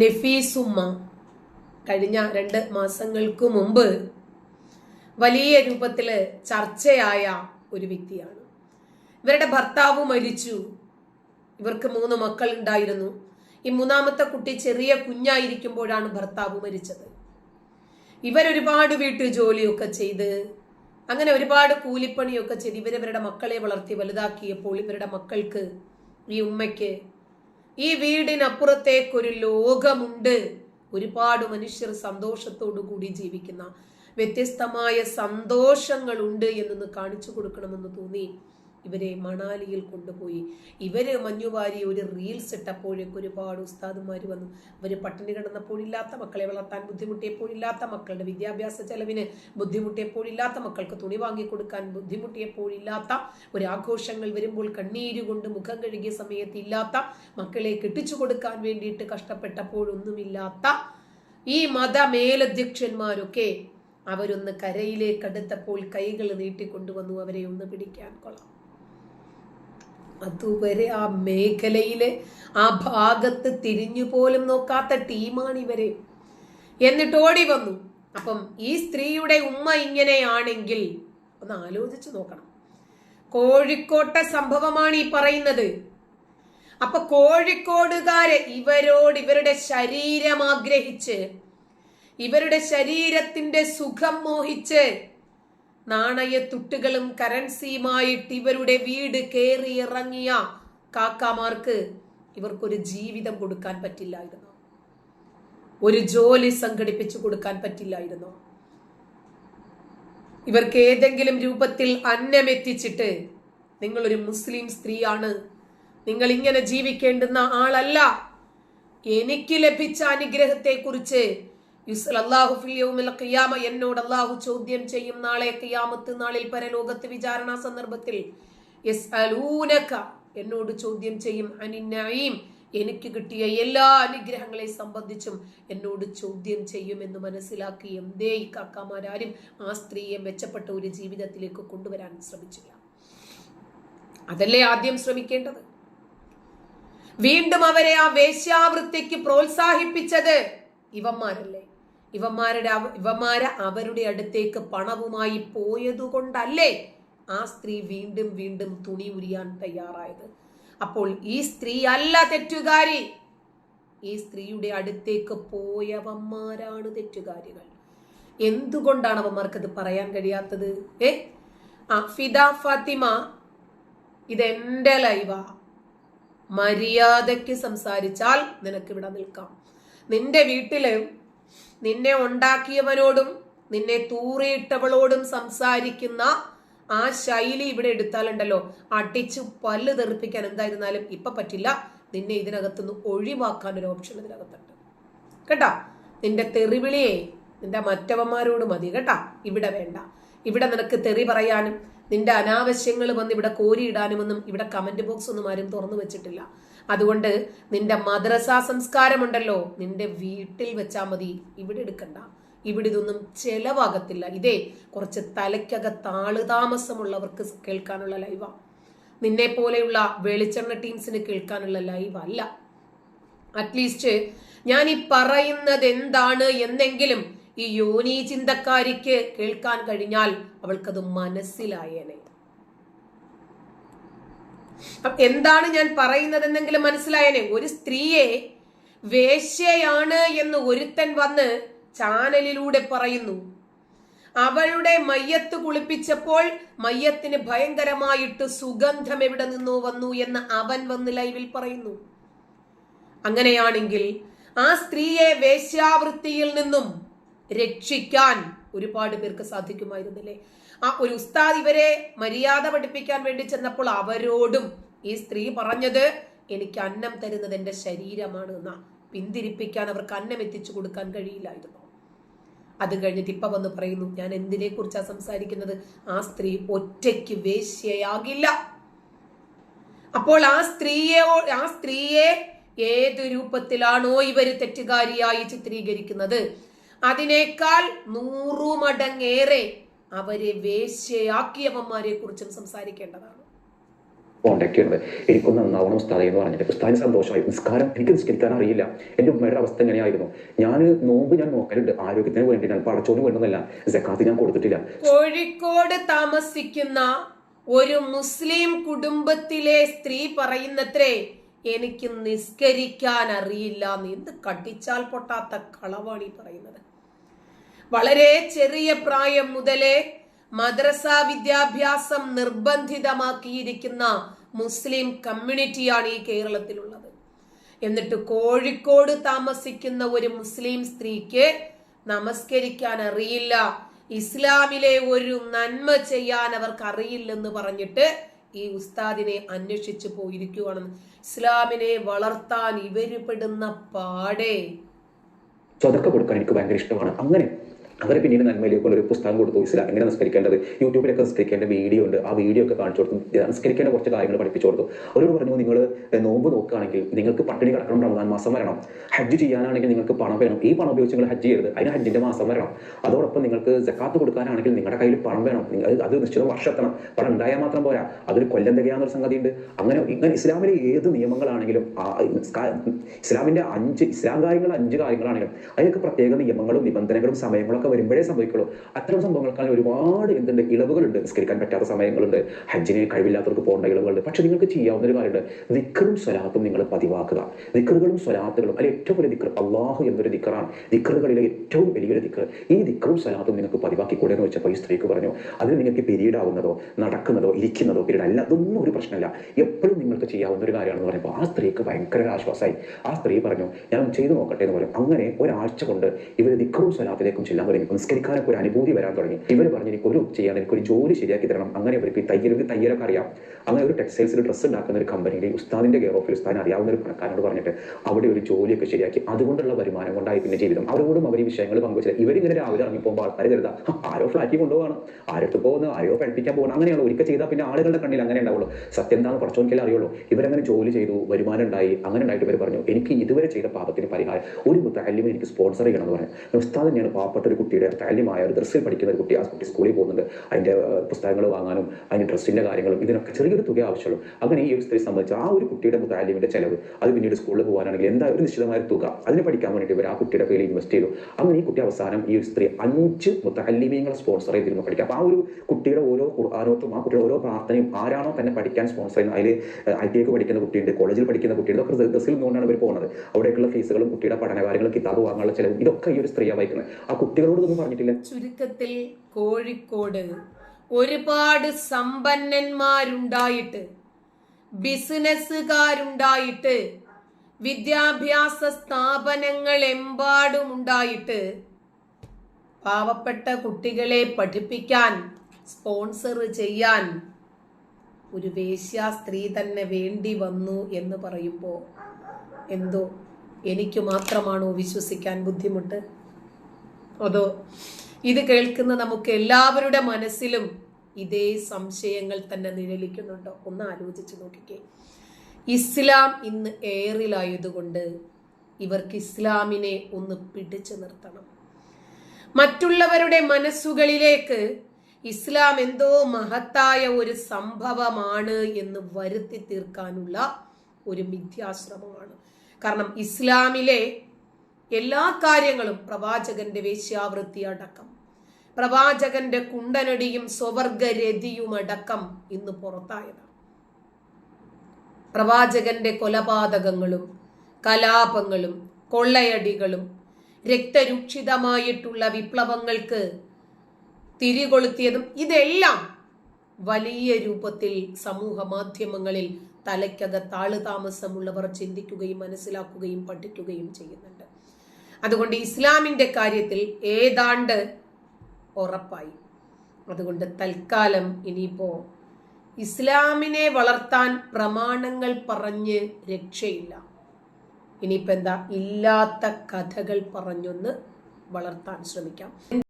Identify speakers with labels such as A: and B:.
A: നഫീസുമ്മ കഴിഞ്ഞ രണ്ട് മാസങ്ങൾക്ക് മുമ്പ് വലിയ രൂപത്തിൽ ചർച്ചയായ ഒരു വ്യക്തിയാണ്. ഇവരുടെ ഭർത്താവ് മരിച്ചു. ഇവർക്ക് മൂന്ന് മക്കൾ ഉണ്ടായിരുന്നു ഈ മൂന്നാമത്തെ കുട്ടി ചെറിയ കുഞ്ഞായിരിക്കുമ്പോഴാണ് ഭർത്താവ് മരിച്ചത്. ഇവരൊരുപാട് വീട്ടു ജോലിയൊക്കെ ചെയ്ത് അങ്ങനെ ഒരുപാട് കൂലിപ്പണിയൊക്കെ ചെയ്ത് ഇവരവരുടെ മക്കളെ വളർത്തി വലുതാക്കിയപ്പോൾ ഇവരുടെ മക്കൾക്ക് ഈ ഉമ്മയ്ക്ക് ഈ വീടിനപ്പുറത്തേക്കൊരു ലോകമുണ്ട്. ഒരുപാട് മനുഷ്യർ സന്തോഷത്തോടു കൂടി ജീവിക്കുന്ന വ്യത്യസ്തമായ സന്തോഷങ്ങളുണ്ട് എന്നൊന്ന് കാണിച്ചു കൊടുക്കണമെന്ന് തോന്നി. ഇവരെ മണാലിയിൽ കൊണ്ടുപോയി. ഇവർ മഞ്ഞുവാരി ഒരു റീൽസ് ഇട്ടപ്പോഴേക്ക് ഒരുപാട് ഉസ്താദുമാർ വന്നു. ഇവർ പട്ടിണി കിടന്നപ്പോഴില്ലാത്ത മക്കളെ വളർത്താൻ ബുദ്ധിമുട്ടിയപ്പോഴില്ലാത്ത മക്കളുടെ വിദ്യാഭ്യാസ ചെലവിന് ബുദ്ധിമുട്ടിയപ്പോഴില്ലാത്ത മക്കൾക്ക് തുണി വാങ്ങിക്കൊടുക്കാൻ ബുദ്ധിമുട്ടിയപ്പോഴില്ലാത്ത ഒരു ആഘോഷങ്ങൾ വരുമ്പോൾ കണ്ണീരുകൊണ്ട് മുഖം കഴുകിയ സമയത്ത് ഇല്ലാത്ത മക്കളെ കെട്ടിച്ചു കൊടുക്കാൻ വേണ്ടിയിട്ട് കഷ്ടപ്പെട്ടപ്പോഴൊന്നുമില്ലാത്ത ഈ മത മതമേലധ്യക്ഷന്മാരൊക്കെ അവരൊന്ന് കരയിലേക്ക് അടുത്തപ്പോൾ കൈകൾ നീട്ടിക്കൊണ്ടുവന്നു അവരെ ഒന്ന് പിടിക്കാൻ കൊള്ളാം. അതുവരെ ആ മേഖലയിലെ ആ ഭാഗത്ത് തിരിഞ്ഞു പോലും നോക്കാത്ത ടീമാണ് ഇവരെ എന്നിട്ട് ഓടി വന്നു. അപ്പം ഈ സ്ത്രീയുടെ ഉമ്മ ഇങ്ങനെയാണെങ്കിൽ ഒന്ന് ആലോചിച്ചു നോക്കണം. കോഴിക്കോട്ടെ സംഭവമാണ് ഈ പറയുന്നത്. അപ്പൊ കോഴിക്കോടുകാര് ഇവരോട് ഇവരുടെ ശരീരം ആഗ്രഹിച്ച് ഇവരുടെ ശരീരത്തിന്റെ സുഖം മോഹിച്ച് നാണയത്തുട്ടുകളും കറൻസിയുമായിട്ട് ഇവരുടെ വീട് കയറി ഇറങ്ങിയ കാക്കമാർക്ക് ഇവർക്കൊരു ജീവിതം കൊടുക്കാൻ പറ്റില്ലായിരുന്നു. ഒരു ജോലി സംഘടിപ്പിച്ചു കൊടുക്കാൻ പറ്റില്ലായിരുന്നു. ഇവർക്ക് ഏതെങ്കിലും രൂപത്തിൽ അന്നമെത്തിച്ചിട്ട് നിങ്ങളൊരു മുസ്ലിം സ്ത്രീയാണ്. നിങ്ങൾ ഇങ്ങനെ ജീവിക്കേണ്ടുന്ന ആളല്ല. എനിക്ക് ലഭിച്ച അനുഗ്രഹത്തെ ഖിയാമ എന്നോട് അള്ളാഹു ചോദ്യം ചെയ്യും. നാളെ ഖിയാമത്ത് നാളിൽ പരലോകത്ത് വിചാരണ സന്ദർഭത്തിൽ എന്നോട് ചോദ്യം ചെയ്യും. എനിക്ക് കിട്ടിയ എല്ലാ അനുഗ്രഹങ്ങളെ സംബന്ധിച്ചും എന്നോട് ചോദ്യം ചെയ്യുമെന്ന് മനസ്സിലാക്കി എന്തേ ഈ കാക്കാമാരും ആ സ്ത്രീയെ മെച്ചപ്പെട്ട ഒരു ജീവിതത്തിലേക്ക് കൊണ്ടുവരാൻ ശ്രമിച്ചില്ല. അതല്ലേ ആദ്യം ശ്രമിക്കേണ്ടത്? വീണ്ടും അവരെ ആ വേശ്യാവൃത്തിക്ക് പ്രോത്സാഹിപ്പിച്ചത് ഇവന്മാരല്ലേ? ഇവന്മാരുടെ ഇവന്മാരെ അവരുടെ അടുത്തേക്ക് പണവുമായി പോയതുകൊണ്ടല്ലേ ആ സ്ത്രീ വീണ്ടും വീണ്ടും തുണി ഉരിയാൻ തയ്യാറായത്? അപ്പോൾ ഈ സ്ത്രീ അല്ല തെറ്റുകാരി. ഈ സ്ത്രീയുടെ അടുത്തേക്ക് പോയവന്മാരാണ് തെറ്റുകാരികൾ. എന്തുകൊണ്ടാണ് അവന്മാർക്ക് അത് പറയാൻ കഴിയാത്തത്? ഏ? ആ ഫിദ ഫാത്തിമ ഇതെന്റെ ലൈവ. മര്യാദയ്ക്ക് സംസാരിച്ചാൽ നിനക്ക് ഇവിടെ നിൽക്കാം. നിന്റെ വീട്ടിൽ നിന്നെ ഉണ്ടാക്കിയവനോടും നിന്നെ തൂറിയിട്ടവളോടും സംസാരിക്കുന്ന ആ ശൈലി ഇവിടെ എടുത്താലുണ്ടല്ലോ. അടിച്ചു പല്ല് തെറിപ്പിക്കാൻ എന്തായിരുന്നാലും ഇപ്പൊ പറ്റില്ല. നിന്നെ ഇതിനകത്തുനിന്ന് ഒഴിവാക്കാൻ ഒരു ഓപ്ഷൻ ഇതിനകത്തുണ്ട്. കേട്ടാ? നിന്റെ തെറിവിളിയെ നിന്റെ മറ്റവന്മാരോട് മതി കേട്ടാ. ഇവിടെ വേണ്ട. ഇവിടെ നിനക്ക് തെറി പറയാനും നിന്റെ അനാവശ്യങ്ങൾ വന്ന് ഇവിടെ കോരിയിടാനുമൊന്നും ഇവിടെ കമന്റ് ബോക്സ് ഒന്നും ആരും തുറന്നു വെച്ചിട്ടില്ല. അതുകൊണ്ട് നിന്റെ മദ്രസ സംസ്കാരമുണ്ടല്ലോ നിന്റെ വീട്ടിൽ വെച്ചാൽ മതി. ഇവിടെ എടുക്കണ്ട. ഇവിടെ ഇതൊന്നും ചെലവാകത്തില്ല. ഇതേ കുറച്ച് തലയ്ക്കകത്ത് ആളുതാമസമുള്ളവർക്ക് കേൾക്കാനുള്ള ലൈവാ. നിന്നെ പോലെയുള്ള വെളിച്ചെണ്ണ ടീംസിന് കേൾക്കാനുള്ള ലൈവ് അല്ല. അറ്റ്ലീസ്റ്റ് ഞാൻ ഈ പറയുന്നത് എന്താണ് എന്നെങ്കിലും ഈ യോനി ചിന്തക്കാരിക്ക് കേൾക്കാൻ കഴിഞ്ഞാൽ അവൾക്കത് മനസ്സിലായേനെ. എന്താണ് ഞാൻ പറയുന്നത് എന്തെങ്കിലും മനസ്സിലായേനെ. ഒരു സ്ത്രീയെ വേശ്യയാണ് എന്ന് ഒരുത്തൻ വന്ന് ചാനലിലൂടെ പറയുന്നു. അവളുടെ മയ്യത്ത് കുളിപ്പിച്ചപ്പോൾ മയ്യത്തിന് ഭയങ്കരമായിട്ട് സുഗന്ധം എവിടെ നിന്നോ വന്നു എന്ന് അവൻ വന്ന് ലൈവിൽ പറയുന്നു. അങ്ങനെയാണെങ്കിൽ ആ സ്ത്രീയെ വേശ്യാവൃത്തിയിൽ നിന്നും രക്ഷിക്കാൻ ഒരുപാട് പേർക്ക് സാധിക്കുമായിരുന്നില്ലേ? ആ ഒരു ഉസ്താദ് ഇവരെ മര്യാദ പഠിപ്പിക്കാൻ വേണ്ടി ചെന്നപ്പോൾ അവരോടും ഈ സ്ത്രീ പറഞ്ഞത് എനിക്ക് അന്നം തരുന്നത് എന്റെ ശരീരമാണ് എന്നാ പിന്തിരിപ്പിക്കാൻ അവർക്ക് അന്നം എത്തിച്ചു കൊടുക്കാൻ കഴിയില്ലായിരുന്നു. അത് കഴിഞ്ഞിട്ട് ഇപ്പൊ വന്ന് പറയുന്നു ഞാൻ എന്തിനെ കുറിച്ചാണ് സംസാരിക്കുന്നത്? ആ സ്ത്രീ ഒറ്റയ്ക്ക് വേശ്യയാകില്ല. അപ്പോൾ ആ സ്ത്രീയെ ആ സ്ത്രീയെ ഏത് രൂപത്തിലാണോ ഇവർ തെറ്റുകാരിയായി ചിത്രീകരിക്കുന്നത്? അതിനേക്കാൾ നൂറു മടങ്ങേറെ അവരെ വേശ്യയാക്കിയവന്മാരെ കുറിച്ചും സംസാരിക്കേണ്ടതാണ്
B: കോണ്ടാക്ട് എനിക്കൊന്ന് നന്നാവണം ഉസ്താദെ എന്ന് പറഞ്ഞിട്ട്. ഉസ്താദിന് സന്തോഷമായി. നിസ്കാരം എനിക്ക് നിസ്കരിക്കാൻ അറിയില്ല. എന്റെ ഉമ്മയുടെ അവസ്ഥ എങ്ങനെയായിരുന്നു? ഞാൻ നോമ്പ് ഞാൻ നോക്കലുണ്ട്. ആരോഗ്യത്തിന് വേണ്ടി ഞാൻ പടച്ചോട് വേണ്ടതല്ല. ജക്കാത്ത് ഞാൻ കൊടുത്തിട്ടില്ല.
A: കോഴിക്കോട് താമസിക്കുന്ന ഒരു മുസ്ലിം കുടുംബത്തിലെ സ്ത്രീ പറയുന്നത്രേ എനിക്ക് നിസ്കരിക്കാൻ അറിയില്ല എന്ന്. എന്ത് കടിച്ചാൽ പൊട്ടാത്ത കളവാണ് ഈ പറയുന്നത്. വളരെ ചെറിയ പ്രായം മുതലേ മദ്രസ വിദ്യാഭ്യാസം നിർബന്ധിതമാക്കിയിരിക്കുന്ന മുസ്ലിം കമ്മ്യൂണിറ്റിയാണ് ഈ കേരളത്തിലുള്ളത്. എന്നിട്ട് കോഴിക്കോട് താമസിക്കുന്ന ഒരു മുസ്ലിം സ്ത്രീക്ക് നമസ്കരിക്കാൻ അറിയില്ല. ഇസ്ലാമിലെ ഒരു നന്മ ചെയ്യാൻ അവർക്ക് അറിയില്ലെന്ന് പറഞ്ഞിട്ട് ഈ ഉസ്താദിനെ അന്വേഷിച്ചു പോയിരിക്കുവാണെന്ന് ഇസ്ലാമിനെ വളർത്താൻ ഇവരുപെടുന്ന പാടെ പാടേ.
B: സ്വതക്ക കൊടുക്കാൻ എനിക്ക് ഭയങ്കര ഇഷ്ടമാണ്. അങ്ങനെ അവരെ പിന്നീട് നന്മയിലേക്ക് ഒരു പുസ്തകം കൊടുത്തു ഇസ്ലാം എങ്ങനെ നിസ്കരിക്കേണ്ടത് യൂട്യൂബിലൊക്കെ നിസ്കരിക്കേണ്ട വീഡിയോ ഉണ്ട്. ആ വീഡിയോ ഒക്കെ കാണിച്ചു കൊടുത്തു നിസ്കരിക്കേണ്ട കുറച്ച് കാര്യങ്ങൾ പഠിപ്പിച്ചു കൊടുത്തു. അവരോട് പറഞ്ഞു നിങ്ങൾ നോമ്പ് നോക്കുകയാണെങ്കിൽ നിങ്ങൾക്ക് പട്ടിണി കിടക്കണം റമദാൻ മാസം വരണം. ഹജ്ജ് ചെയ്യാനാണെങ്കിൽ നിങ്ങൾക്ക് പണം വേണം. ഈ പണം ഉപയോഗിച്ച് നിങ്ങൾ ഹജ്ജ് ചെയ്യരുത്. അതിന് ഹജ്ജിന്റെ മാസം വരണം. അതോടൊപ്പം നിങ്ങൾക്ക് ജക്കാത്ത് കൊടുക്കാനാണെങ്കിൽ നിങ്ങളുടെ കയ്യിൽ പണം വേണം. അത് നിശ്ചിത വർഷത്തണം. പണം ഉണ്ടായാൽ മാത്രം പോരാ. അതൊരു കൊല്ലം തികയാന്നൊരു സംഗതി ഉണ്ട് അങ്ങനെ ഇങ്ങനെ ഇസ്ലാമിലെ ഏത് നിയമങ്ങളാണെങ്കിലും ഇസ്ലാമിന്റെ അഞ്ച് ഇസ്ലാം കാര്യങ്ങൾ അഞ്ച് കാര്യങ്ങളാണെങ്കിലും അതിനൊക്കെ പ്രത്യേക നിയമങ്ങളും നിബന്ധനകളും സമയങ്ങളൊക്കെ വരുമ്പോഴേ സംഭവിക്കുള്ളൂ. അത്തരം സംഭവങ്ങൾക്കാണ് ഒരുപാട് എന്തുണ്ട് ഇളവുകളുണ്ട്. നിസ്കരിക്കാൻ പറ്റാത്ത സമയങ്ങളുണ്ട്. ഹജ്ജിനെ കഴിവില്ലാത്തവർക്ക് പോകേണ്ട ഇളവുകളുണ്ട്. പക്ഷെ നിങ്ങൾക്ക് ചെയ്യാവുന്ന ഒരു കാര്യമുണ്ട്. ദിക്കറും സ്വലാത്തും നിങ്ങൾ പതിവാക്കുക. ദിക്കറുകളും സ്വലാത്തുകളും അല്ലെ ഏറ്റവും വലിയ ദിക്കർ അള്ളാഹു എന്നൊരു ദിക്കറാണ് ദിക്കറുകളിലെ ഏറ്റവും വലിയൊരു ദിക്കർ ഈ ദിക്കറും സ്വലാത്തും നിങ്ങൾക്ക് പതിവാക്കിക്കൂടെ എന്ന് വെച്ചപ്പോൾ ഈ സ്ത്രീക്ക് പറഞ്ഞു അതിന് നിങ്ങൾക്ക് പിരീഡ് ആവുന്നതോ നടക്കുന്നതോ ഇരിക്കുന്നതോ പിരീഡ് അല്ല അതൊന്നും ഒരു പ്രശ്നമല്ല. എപ്പോഴും നിങ്ങൾക്ക് ചെയ്യാവുന്ന ഒരു കാര്യമാണെന്ന് പറയുമ്പോൾ ആ സ്ത്രീക്ക് ഭയങ്കര ആശ്വാസമായി. ആ സ്ത്രീ പറഞ്ഞു ഞാൻ ചെയ്തു നോക്കട്ടെ എന്ന് പറയും അങ്ങനെ ഒരാഴ്ച കൊണ്ട് ഇവർ ദിക്കറും സ്വലാത്തിലേക്കും ചെല്ലാൻ തുടങ്ങി. നിസ്കരിക്കാനൊക്കെ ഒരു അനുഭൂതി വരാൻ തുടങ്ങി. ഇവർ പറഞ്ഞു എനിക്ക് ഒരു ചെയ്യാൻ എനിക്ക് ഒരു ജോലി ശരിയാക്കി തരണം. അങ്ങനെ അവർക്ക് തയ്യലൊക്കെ തയ്യലൊക്കെ അറിയാം. അങ്ങനെ ഒരു ടെക്സ്റ്റൈൽസിൽ ഡ്രസ്സ് ഉണ്ടാക്കുന്ന ഒരു കമ്പനിയിൽ ഉസ്താദിന്റെ കെയർ ഓഫിൽ ഉസ്താദിന് അറിയാവുന്ന ഒരു പണക്കാരനോട് പറഞ്ഞിട്ട് അവിടെ ഒരു ജോലിയൊക്കെ ശരിയാക്കി. അതുകൊണ്ടുള്ള വരുമാനം കൊണ്ടായി പിന്നെ ജീവിതം. അവരോടും അവർ ഈ വിഷയങ്ങൾ പങ്കുവച്ചില്ല. ഇവരിങ്ങനെ രാവിലെ ഇറങ്ങി പോകുമ്പോൾ ആൾക്കാർ കരുതാ "ഹ, ആരോ ഫ്ലാറ്റിൽ കൊണ്ടുപോകണം ആരടുത്ത് പോകുന്നു? ആരോ പഠിപ്പിക്കാൻ പോകണം അങ്ങനെയാണ് ഒരിക്കൽ ചെയ്താൽ പിന്നെ ആളുകളുടെ കണ്ണിൽ അങ്ങനെ ഉണ്ടാവുള്ളൂ. സത്യം എന്താണ് കുറച്ചോഎനിക്കല്ലേ അറിയുള്ളൂ. ഇവരങ്ങനെ ജോലി ചെയ്തു വരുമാനം ഉണ്ടായി അങ്ങനെ ഉണ്ടായിട്ട് ഇവർ പറഞ്ഞു എനിക്ക് ഇതുവരെ ചെയ്ത പാപത്തിന് പരിഹാരം ഒരു മുത്തല്ലിമ എനിക്ക് സ്പോൺസർ ചെയ്യണം എന്ന് പറഞ്ഞു. ഉസ്താദ് തന്നെയാണ് പാവപ്പെട്ട ഒരു കുട്ടിയുടെ താല്യമായ ഒരു ഡ്രസ്സിൽ പഠിക്കുന്ന ഒരു കുട്ടി ആ കുട്ടി സ്കൂളിൽ പോകുന്നുണ്ട്. അതിന്റെ പുസ്തകങ്ങൾ വാങ്ങാനും അതിന്റെ ഡ്രസ്സിന്റെ കാര്യങ്ങളും ഇതിനൊക്കെ ചെറിയൊരു തുക ആവശ്യമുള്ളൂ. അങ്ങനെ ഈ ഒരു സ്ത്രീ സംബന്ധിച്ച് ആ ഒരു കുട്ടിയുടെ മുത്താലിമിന്റെ ചിലവ് അത് പിന്നീട് സ്കൂളിൽ പോകാനാണെങ്കിൽ എന്താ ഒരു നിശ്ചിതമായ തുക അതിന് പഠിക്കാൻ വേണ്ടിയിട്ട് ഇവർ ആ കുട്ടിയുടെ പേരിൽ ഇൻവെസ്റ്റ് ചെയ്തു. അങ്ങനെ ഈ കുട്ടി അവസാനം ഈ ഒരു സ്ത്രീ അഞ്ച് മുത്തല്ലിമീങ്ങളെ സ്പോൺസർ ചെയ്തിരുന്നു പഠിക്കാം അപ്പോൾ ആ ഒരു കുട്ടിയുടെ ഓരോ ഖുർആാനോത്തും ആ കുട്ടിയുടെ ഓരോ പ്രാർത്ഥനയും ആരാണോ തന്നെ പഠിക്കാൻ സ്പോൺസർ ചെയ്യുന്നത്. അതിൽ ഐ ടി ഐക്ക് പഠിക്കുന്ന കുട്ടിയുണ്ട് കോളേജിൽ പഠിക്കുന്ന കുട്ടിയുണ്ട് ഒക്കെ ഡ്രസ്സിൽ നിന്നുകൊണ്ടാണ് ഇവർ പോകുന്നത്. അവിടേക്കുള്ള ഫീസുകളും കുട്ടിയുടെ പഠനകാര്യങ്ങളും കിതാബ് വാങ്ങാനുള്ള ചിലവും ഇതൊക്കെ ഈ ഒരു സ്ത്രീയാണ് വഹിക്കുന്നത്. ആ കുട്ടികളോട് ഒന്നും പറഞ്ഞിട്ടില്ല.
A: ചുരുക്കത്തിൽ കോഴിക്കോട് ഒരുപാട് സമ്പന്നന്മാരുണ്ടായിട്ട് ബിസിനസ്സുകാരുണ്ടായിട്ട് വിദ്യാഭ്യാസ സ്ഥാപനങ്ങൾ എമ്പാടും ഉണ്ടായിട്ട് പാവപ്പെട്ട കുട്ടികളെ പഠിപ്പിക്കാൻ സ്പോൺസർ ചെയ്യാൻ ഒരു വേശ്യ സ്ത്രീ തന്നെ വേണ്ടി വന്നു എന്ന് പറയുമ്പോൾ എന്തോ എനിക്ക് മാത്രമാണോ വിശ്വസിക്കാൻ ബുദ്ധിമുട്ട്? അതോ ഇത് കേൾക്കുന്ന നമുക്ക് എല്ലാവരുടെ മനസ്സിലും ഇതേ സംശയങ്ങൾ തന്നെ നിഴലിക്കുന്നുണ്ടോ? ഒന്ന് ആലോചിച്ച് നോക്കിക്കേ. ഇസ്ലാം ഇന്ന് ഏറിലായതുകൊണ്ട് ഇവർക്ക് ഇസ്ലാമിനെ ഒന്ന് പിടിച്ചു നിർത്തണം. മറ്റുള്ളവരുടെ മനസ്സുകളിലേക്ക് ഇസ്ലാം എന്തോ മഹത്തായ ഒരു സംഭവമാണ് എന്ന് വരുത്തി തീർക്കാനുള്ള ഒരു മിഥ്യാശ്രമമാണ്. കാരണം ഇസ്ലാമിലെ എല്ലാ കാര്യങ്ങളും പ്രവാചകന്റെ വേശ്യാവൃത്തി അടക്കം. പ്രവാചകന്റെ കുണ്ടനടിയും സ്വവർഗരതിയും അടക്കം ഇന്ന് പുറത്തായതാണ്. പ്രവാചകന്റെ കൊലപാതകങ്ങളും കലാപങ്ങളും കൊള്ളയടികളും രക്തരൂക്ഷിതമായിട്ടുള്ള വിപ്ലവങ്ങൾക്ക് തിരികൊളുത്തിയതും ഇതെല്ലാം വലിയ രൂപത്തിൽ സമൂഹ മാധ്യമങ്ങളിൽ തലയ്ക്കകത്ത് ആൾ താമസമുള്ളവർ ചിന്തിക്കുകയും മനസ്സിലാക്കുകയും പഠിക്കുകയും ചെയ്യുന്നുണ്ട്. അതുകൊണ്ട് ഇസ്ലാമിന്റെ കാര്യത്തിൽ ഏതാണ്ട് ഉറപ്പായി. അതുകൊണ്ട് തൽക്കാലം ഇനിയിപ്പോൾ ഇസ്ലാമിനെ വളർത്താൻ പ്രമാണങ്ങൾ പറഞ്ഞ് രക്ഷയില്ല. ഇനിയിപ്പോൾ എന്താ? ഇല്ലാത്ത കഥകൾ പറഞ്ഞൊന്ന് വളർത്താൻ ശ്രമിക്കാം.